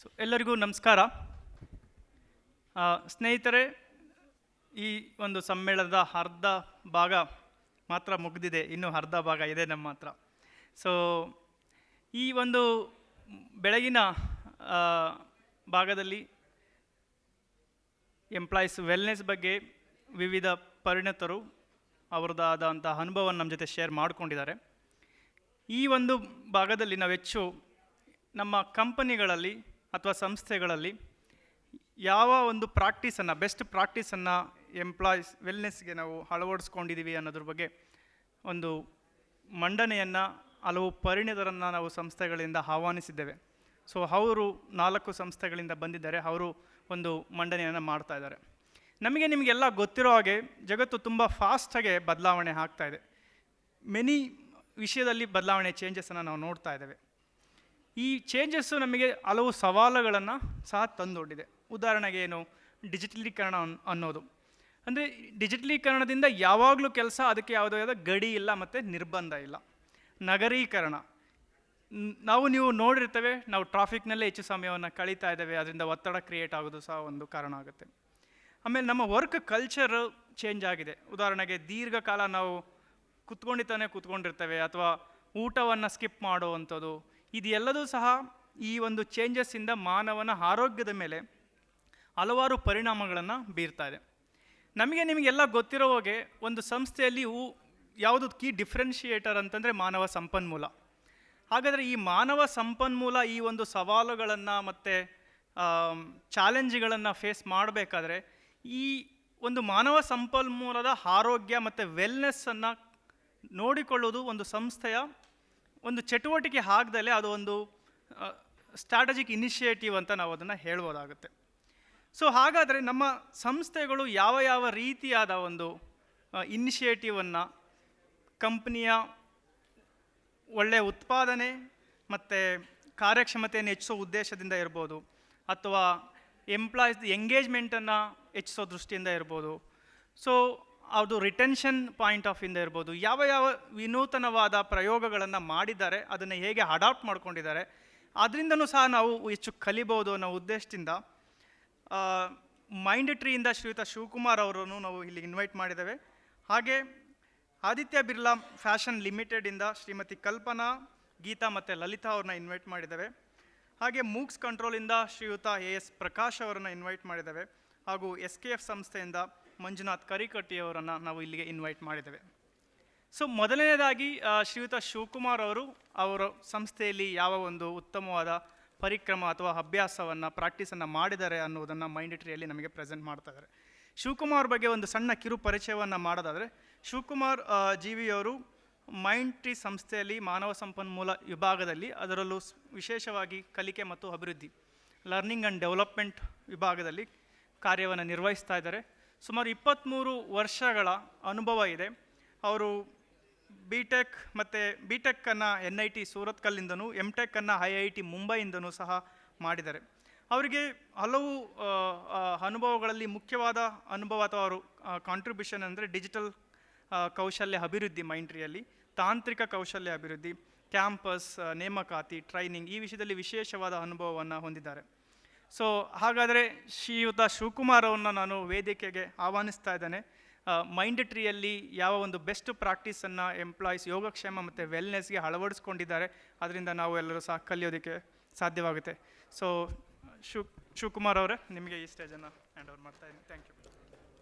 So ಎಲ್ಲರಿಗೂ ನಮಸ್ಕಾರ. ಸ್ನೇಹಿತರೆ, ಈ ಒಂದು ಸಮ್ಮೇಳನದ ಅರ್ಧ ಭಾಗ ಮಾತ್ರ ಮುಗಿದಿದೆ. ಇನ್ನೂ ಅರ್ಧ ಭಾಗ ಇದೆ ನಮ್ಮ ಹತ್ರ. ಸೊ ಈ ಒಂದು ಬೆಳಗಿನ ಭಾಗದಲ್ಲಿ ಎಂಪ್ಲಾಯೀಸ್ ವೆಲ್ನೆಸ್ ಬಗ್ಗೆ ವಿವಿಧ ಪರಿಣತರು ಅವರದಾದಂಥ ಅನುಭವವನ್ನು ನಮ್ಮ ಜೊತೆ ಶೇರ್ ಮಾಡಿಕೊಂಡಿದ್ದಾರೆ. ಈ ಒಂದು ಭಾಗದಲ್ಲಿ ನಾವು ಹೆಚ್ಚು ನಮ್ಮ ಕಂಪನಿಗಳಲ್ಲಿ ಅಥವಾ ಸಂಸ್ಥೆಗಳಲ್ಲಿ ಯಾವ ಒಂದು ಪ್ರಾಕ್ಟೀಸನ್ನು, ಬೆಸ್ಟ್ ಪ್ರಾಕ್ಟೀಸನ್ನು ಎಂಪ್ಲಾಯೀಸ್ ವೆಲ್ನೆಸ್ಗೆ ನಾವು ಅಳವಡಿಸ್ಕೊಂಡಿದ್ದೀವಿ ಅನ್ನೋದ್ರ ಬಗ್ಗೆ ಒಂದು ಮಂಡನೆಯನ್ನು, ಹಲವು ಪರಿಣಿತರನ್ನು ನಾವು ಸಂಸ್ಥೆಗಳಿಂದ ಆಹ್ವಾನಿಸಿದ್ದೇವೆ. ಸೊ ಅವರು ನಾಲ್ಕು ಸಂಸ್ಥೆಗಳಿಂದ ಬಂದಿದ್ದಾರೆ, ಅವರು ಒಂದು ಮಂಡನೆಯನ್ನು ಮಾಡ್ತಾ ಇದ್ದಾರೆ. ನಮಗೆ ನಿಮಗೆಲ್ಲ ಗೊತ್ತಿರೋ ಹಾಗೆ ಜಗತ್ತು ತುಂಬ ಫಾಸ್ಟಾಗೆ ಬದಲಾವಣೆ ಆಗ್ತಾ ಇದೆ. ಮೆನಿ ವಿಷಯದಲ್ಲಿ ಬದಲಾವಣೆ ಚೇಂಜಸನ್ನು ನಾವು ನೋಡ್ತಾ ಇದ್ದೇವೆ. ಈ ಚೇಂಜಸ್ಸು ನಮಗೆ ಹಲವು ಸವಾಲುಗಳನ್ನು ಸಹ ತಂದೊಡ್ಡಿದೆ. ಉದಾಹರಣೆಗೆ ಏನು? ಡಿಜಿಟಲೀಕರಣ ಅನ್- ಅನ್ನೋದು. ಅಂದರೆ ಡಿಜಿಟಲೀಕರಣದಿಂದ ಯಾವಾಗಲೂ ಕೆಲಸ ಅದಕ್ಕೆ ಯಾವುದೇ ಆದ ಗಡಿ ಇಲ್ಲ ಮತ್ತು ನಿರ್ಬಂಧ ಇಲ್ಲ. ನಗರೀಕರಣ. ನಾವು ನೀವು ನೋಡಿರ್ತೇವೆ, ನಾವು ಟ್ರಾಫಿಕ್ನಲ್ಲೇ ಹೆಚ್ಚು ಸಮಯವನ್ನು ಕಳೀತಾ ಇದ್ದೇವೆ, ಅದರಿಂದ ಒತ್ತಡ ಕ್ರಿಯೇಟ್ ಆಗೋದು ಸಹ ಒಂದು ಕಾರಣ ಆಗುತ್ತೆ. ಆಮೇಲೆ ನಮ್ಮ ವರ್ಕ್ ಕಲ್ಚರ್ ಚೇಂಜ್ ಆಗಿದೆ. ಉದಾಹರಣೆಗೆ ದೀರ್ಘಕಾಲ ನಾವು ಕುತ್ಕೊಂಡಿತಾನೆ ಕೂತ್ಕೊಂಡಿರ್ತೇವೆ ಅಥವಾ ಊಟವನ್ನು ಸ್ಕಿಪ್ ಮಾಡುವಂಥದ್ದು ಇದೆಲ್ಲದೂ ಸಹ ಈ ಒಂದು ಚೇಂಜಸ್ಸಿಂದ ಮಾನವನ ಆರೋಗ್ಯದ ಮೇಲೆ ಹಲವಾರು ಪರಿಣಾಮಗಳನ್ನು ಬೀರ್ತಾ ಇದೆ. ನಮಗೆ ನಿಮಗೆಲ್ಲ ಗೊತ್ತಿರೋ ಹಾಗೆ ಒಂದು ಸಂಸ್ಥೆಯಲ್ಲಿ ಹೂ ಯಾವುದು ಕೀ ಡಿಫ್ರೆನ್ಷಿಯೇಟರ್ ಅಂತಂದರೆ ಮಾನವ ಸಂಪನ್ಮೂಲ. ಹಾಗಾದರೆ ಈ ಮಾನವ ಸಂಪನ್ಮೂಲ ಈ ಒಂದು ಸವಾಲುಗಳನ್ನು ಮತ್ತು ಚಾಲೆಂಜ್ಗಳನ್ನು ಫೇಸ್ ಮಾಡಬೇಕಾದ್ರೆ ಈ ಒಂದು ಮಾನವ ಸಂಪನ್ಮೂಲದ ಆರೋಗ್ಯ ಮತ್ತು ವೆಲ್ನೆಸ್ಸನ್ನು ನೋಡಿಕೊಳ್ಳುವುದು ಒಂದು ಸಂಸ್ಥೆಯ ಒಂದು ಚಟುವಟಿಕೆ ಆಗದಲ್ಲೇ ಅದು ಒಂದು ಸ್ಟ್ರಾಟಜಿಕ್ ಇನಿಷಿಯೇಟಿವ್ ಅಂತ ನಾವು ಅದನ್ನು ಹೇಳ್ಬೋದಾಗುತ್ತೆ. ಸೊ ಹಾಗಾದರೆ ನಮ್ಮ ಸಂಸ್ಥೆಗಳು ಯಾವ ಯಾವ ರೀತಿಯಾದ ಒಂದು ಇನಿಷಿಯೇಟಿವನ್ನು ಕಂಪ್ನಿಯ ಒಳ್ಳೆಯ ಉತ್ಪಾದನೆ ಮತ್ತು ಕಾರ್ಯಕ್ಷಮತೆಯನ್ನು ಹೆಚ್ಚಿಸೋ ಉದ್ದೇಶದಿಂದ ಇರ್ಬೋದು, ಅಥವಾ ಎಂಪ್ಲಾಯೀಸ್ ಎಂಗೇಜ್ಮೆಂಟನ್ನು ಹೆಚ್ಚಿಸೋ ದೃಷ್ಟಿಯಿಂದ ಇರ್ಬೋದು. ಸೊ ಅದು ರಿಟೆನ್ಷನ್ ಪಾಯಿಂಟ್ ಆಫ್ ಇಂದ ಇರ್ಬೋದು. ಯಾವ ಯಾವ ವಿನೂತನವಾದ ಪ್ರಯೋಗಗಳನ್ನು ಮಾಡಿದ್ದಾರೆ, ಅದನ್ನು ಹೇಗೆ ಅಡಾಪ್ಟ್ ಮಾಡ್ಕೊಂಡಿದ್ದಾರೆ, ಅದರಿಂದನೂ ಸಹ ನಾವು ಹೆಚ್ಚು ಕಲಿಬೋದು ಅನ್ನೋ ಉದ್ದೇಶದಿಂದ ಮೈಂಡ್ ಟ್ರೀಯಿಂದ ಶ್ರೀಯುತ ಶಿವಕುಮಾರ್ ಅವರನ್ನು ನಾವು ಇಲ್ಲಿ ಇನ್ವೈಟ್ ಮಾಡಿದ್ದೇವೆ. ಹಾಗೆ ಆದಿತ್ಯ ಬಿರ್ಲಾ ಫ್ಯಾಷನ್ ಲಿಮಿಟೆಡಿಂದ ಶ್ರೀಮತಿ ಕಲ್ಪನಾ, ಗೀತಾ ಮತ್ತು ಲಲಿತಾ ಅವ್ರನ್ನ ಇನ್ವೈಟ್ ಮಾಡಿದ್ದೇವೆ. ಹಾಗೆ ಮೂಕ್ಸ್ ಕಂಟ್ರೋಲಿಂದ ಶ್ರೀಯುತ ಎ ಎಸ್ ಪ್ರಕಾಶ್ ಅವರನ್ನು ಇನ್ವೈಟ್ ಮಾಡಿದ್ದೇವೆ. ಹಾಗೂ ಎಸ್ ಕೆ ಎಫ್ ಸಂಸ್ಥೆಯಿಂದ ಮಂಜುನಾಥ್ ಕರಿಕಟ್ಟಿಯವರನ್ನು ನಾವು ಇಲ್ಲಿಗೆ ಇನ್ವೈಟ್ ಮಾಡಿದ್ದೇವೆ. ಸೊ ಮೊದಲನೇದಾಗಿ ಶ್ರೀಯುತ ಶಿವಕುಮಾರ್ ಅವರು ಅವರ ಸಂಸ್ಥೆಯಲ್ಲಿ ಯಾವ ಒಂದು ಉತ್ತಮವಾದ ಪರಿಕ್ರಮ ಅಥವಾ ಅಭ್ಯಾಸವನ್ನು ಪ್ರಾಕ್ಟೀಸನ್ನು ಮಾಡಿದ್ದಾರೆ ಅನ್ನೋದನ್ನು ಮೈಂಡ್ ಟ್ರೀಯಲ್ಲಿ ನಮಗೆ ಪ್ರೆಸೆಂಟ್ ಮಾಡ್ತಾ ಇದ್ದಾರೆ. ಶಿವಕುಮಾರ್ ಬಗ್ಗೆ ಒಂದು ಸಣ್ಣ ಕಿರು ಪರಿಚಯವನ್ನು ಮಾಡೋದಾದರೆ, ಶಿವಕುಮಾರ್ ಜೀವಿಯವರು ಮೈಂಡ್ ಟ್ರೀ ಸಂಸ್ಥೆಯಲ್ಲಿ ಮಾನವ ಸಂಪನ್ಮೂಲ ವಿಭಾಗದಲ್ಲಿ ಅದರಲ್ಲೂ ವಿಶೇಷವಾಗಿ ಕಲಿಕೆ ಮತ್ತು ಅಭಿವೃದ್ಧಿ ಲರ್ನಿಂಗ್ ಆ್ಯಂಡ್ ಡೆವಲಪ್ಮೆಂಟ್ ವಿಭಾಗದಲ್ಲಿ ಕಾರ್ಯವನ್ನು ನಿರ್ವಹಿಸ್ತಾ ಇದ್ದಾರೆ. ಸುಮಾರು ಇಪ್ಪತ್ತ್ಮೂರು ವರ್ಷಗಳ ಅನುಭವ ಇದೆ. ಅವರು ಬಿ ಟೆಕ್ ಮತ್ತು ಬಿ ಟೆಕ್ಕನ್ನು ಎನ್ ಐ ಟಿ ಸೂರತ್ಕಲ್ಲಿಂದನೂ ಎಂ ಟೆಕ್ಕನ್ನು ಐ ಐ ಟಿ ಮುಂಬೈಯಿಂದನೂ ಸಹ ಮಾಡಿದ್ದಾರೆ. ಅವರಿಗೆ ಹಲವು ಅನುಭವಗಳಲ್ಲಿ ಮುಖ್ಯವಾದ ಅನುಭವ ಅಥವಾ ಅವರು ಕಾಂಟ್ರಿಬ್ಯೂಷನ್ ಅಂದರೆ ಡಿಜಿಟಲ್ ಕೌಶಲ್ಯ ಅಭಿವೃದ್ಧಿ ಮೈಂಟ್ರಿಯಲ್ಲಿ ತಾಂತ್ರಿಕ ಕೌಶಲ್ಯ ಅಭಿವೃದ್ಧಿ ಕ್ಯಾಂಪಸ್ ನೇಮಕಾತಿ ಟ್ರೈನಿಂಗ್ ಈ ವಿಷಯದಲ್ಲಿ ವಿಶೇಷವಾದ ಅನುಭವವನ್ನು ಹೊಂದಿದ್ದಾರೆ. ಸೊ ಹಾಗಾದರೆ ಶ್ರೀಯುತ ಶಿವಕುಮಾರ್ ನಾನು ವೇದಿಕೆಗೆ ಆಹ್ವಾನಿಸ್ತಾ ಇದ್ದೇನೆ. ಮೈಂಡ್ ಟ್ರೀಯಲ್ಲಿ ಯಾವ ಒಂದು ಬೆಸ್ಟ್ ಪ್ರಾಕ್ಟೀಸನ್ನು ಎಂಪ್ಲಾಯೀಸ್ ಯೋಗಕ್ಷೇಮ ಮತ್ತು ವೆಲ್ನೆಸ್ಗೆ ಅಳವಡಿಸ್ಕೊಂಡಿದ್ದಾರೆ, ಅದರಿಂದ ನಾವು ಎಲ್ಲರೂ ಸಹ ಕಲಿಯೋದಕ್ಕೆ ಸಾಧ್ಯವಾಗುತ್ತೆ. ಸೊ ಶಿವ್, ಶಿವಕುಮಾರ್ ಅವರೇ, ನಿಮಗೆ ಈ ಸ್ಟೇಜನ್ನು ಹ್ಯಾಂಡ್ ಓವರ್ ಮಾಡ್ತಾ ಇದ್ದೀನಿ. Thank you